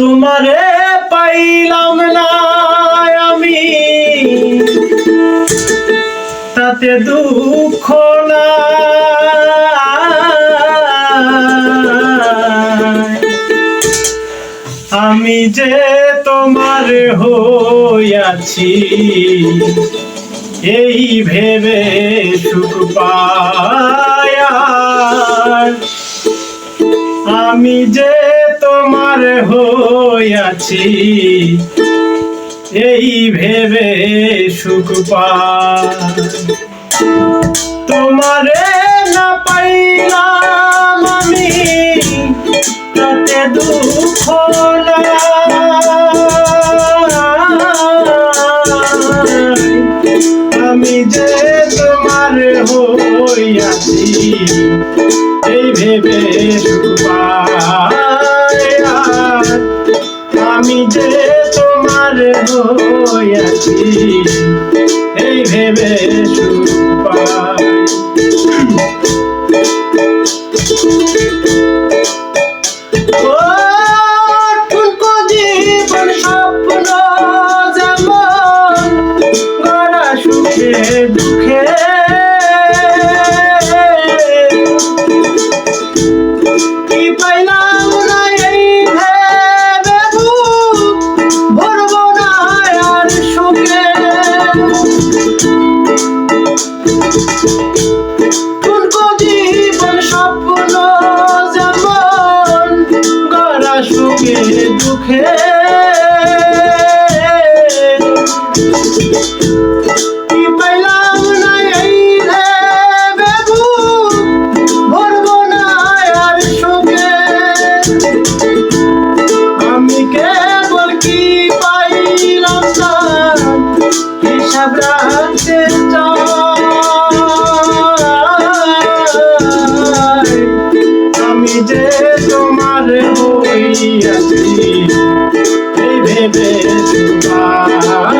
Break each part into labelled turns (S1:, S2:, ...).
S1: তোমারে পাইলাম না আমি। তাতে দুঃখ আমি যে তোমার হইয়াছি, এই ভেবে সুখ পায়া আমি যে তোমার হইয়াছি, এই ভেবে সুখ তোমারে না পাইলাম আমি তাতে দুঃখ। আমি যে তোমার হইয়াছি, এই ভেবে সুখ যে তোমার হইয়াছি এই ভেবে যে তোমার হইয়াছি এই ভেবে সুখাই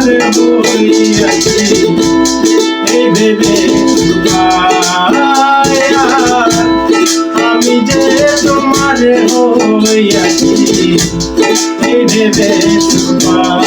S1: তোমার বলিয়াছি এই ভেবে আমি যে তোমার হইয়াছি এই ভেবে তোমার